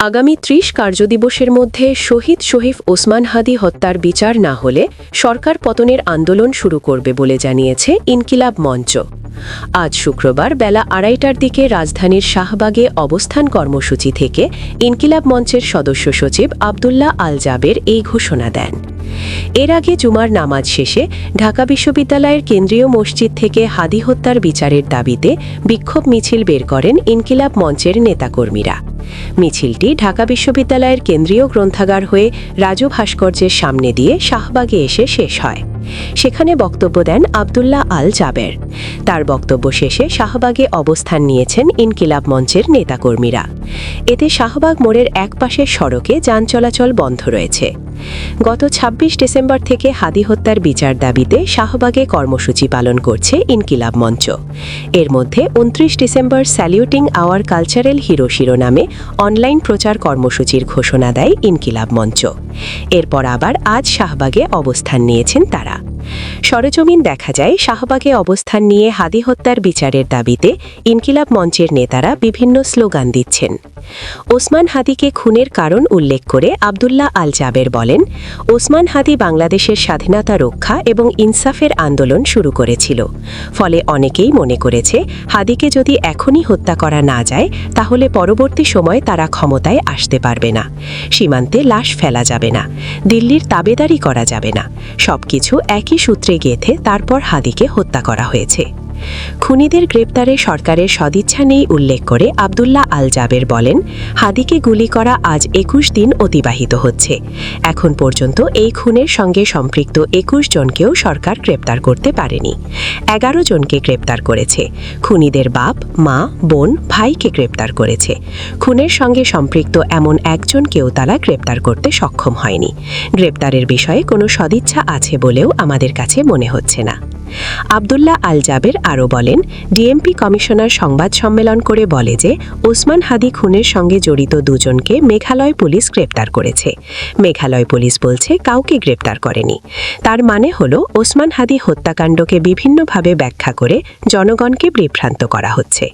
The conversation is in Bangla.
আগামী ত্রিশ কার্যদিবসের মধ্যে শহীদ শহীফ ওসমান হাদি হত্যার বিচার না হলে সরকার পতনের আন্দোলন শুরু করবে বলে জানিয়েছে ইনকিলাব মঞ্চ। আজ শুক্রবার বেলা আড়াইটার দিকে রাজধানীর শাহবাগে অবস্থান কর্মসূচি থেকে ইনকিলাব মঞ্চের সদস্য সচিব আবদুল্লাহ আল জাবের এই ঘোষণা দেন। এর আগে জুমার নামাজ শেষে ঢাকা বিশ্ববিদ্যালয়ের কেন্দ্রীয় মসজিদ থেকে হাদি হত্যার বিচারের দাবিতে বিক্ষোভ মিছিল বের করেন ইনকিলাব মঞ্চের নেতাকর্মীরা। মিছিলটি ঢাকা বিশ্ববিদ্যালয়ের কেন্দ্রীয় গ্রন্থাগার হয়ে রাজু ভাস্কর্যের সামনে দিয়ে শাহবাগে এসে শেষ হয়। সেখানে বক্তব্য দেন আবদুল্লাহ আল জাবের। তার বক্তব্য শেষে শাহবাগে অবস্থান নিয়েছেন ইনকিলাব মঞ্চের নেতাকর্মীরা। এতে শাহবাগ মোড়ের একপাশের সড়কে যান চলাচল বন্ধ রয়েছে। গত ২৬ ডিসেম্বর থেকে হাদি হত্যার বিচার দাবিতে শাহবাগে কর্মসূচি পালন করছে ইনকিলাব মঞ্চ। এর মধ্যে উনত্রিশ December saluting our cultural hero শিরোনামে অনলাইন প্রচার কর্মসূচির ঘোষণা দেয় ইনকিলাব মঞ্চ। এরপর আবার আজ শাহবাগে অবস্থান নিয়েছেন তারা। সরেজমিন দেখা যায় শাহবাগে অবস্থান নিয়ে হাদি হত্যার বিচারের দাবিতে ইনকিলাব মঞ্চের নেতারা বিভিন্ন স্লোগান দিচ্ছেন। ওসমান হাদিকে খুনের কারণ উল্লেখ করে আবদুল্লাহ আল জাবের বলেন, ওসমান হাদি বাংলাদেশের স্বাধীনতা রক্ষা এবং ইনসাফের আন্দোলন শুরু করেছিল। ফলে অনেকেই মনে করেছে, হাদিকে যদি এখনই হত্যা করা না যায়, তাহলে পরবর্তী সময় তারা ক্ষমতায় আসতে পারবে না। সীমান্তে লাশ ফেলা যাবে না। দিল্লির তাবেদারি করা যাবে না। সবকিছু একই সূত্রে গেঁথে তারপর হাদিকে হত্যা করা হয়েছে। খুনিদের গ্রেপ্তারে সরকারের সদিচ্ছা নেই উল্লেখ করে আবদুল্লাহ আল জাবের বলেন, হাদিকে গুলি করা আজ একুশ দিন অতিবাহিত হচ্ছে। এখন পর্যন্ত এই খুনের সঙ্গে সম্পৃক্ত একুশ জনকেও সরকার গ্রেপ্তার করতে পারেনি। এগারো জনকে গ্রেপ্তার করেছে। খুনিদের বাপ, মা, বোন, ভাইকে গ্রেপ্তার করেছে। খুনের সঙ্গে সম্পৃক্ত এমন একজনকেও তারা গ্রেপ্তার করতে সক্ষম হয়নি। গ্রেপ্তারের বিষয়ে কোনো সদিচ্ছা আছে বলেও আমাদের কাছে মনে হচ্ছে না। আবদুল্লাহ আল জাবের আরও বলেন, ডিএমপি কমিশনার সংবাদ সম্মেলন করে বলে যে, ওসমান হাদি খুনের সঙ্গে জড়িত দুজনকে মেঘালয় পুলিশ গ্রেপ্তার করেছে। মেঘালয় পুলিশ বলছে, কাউকে গ্রেপ্তার করেনি। তার মানে হল, ওসমান হাদি হত্যাকাণ্ডকে বিভিন্নভাবে ব্যাখ্যা করে জনগণকে বিভ্রান্ত করা হচ্ছে।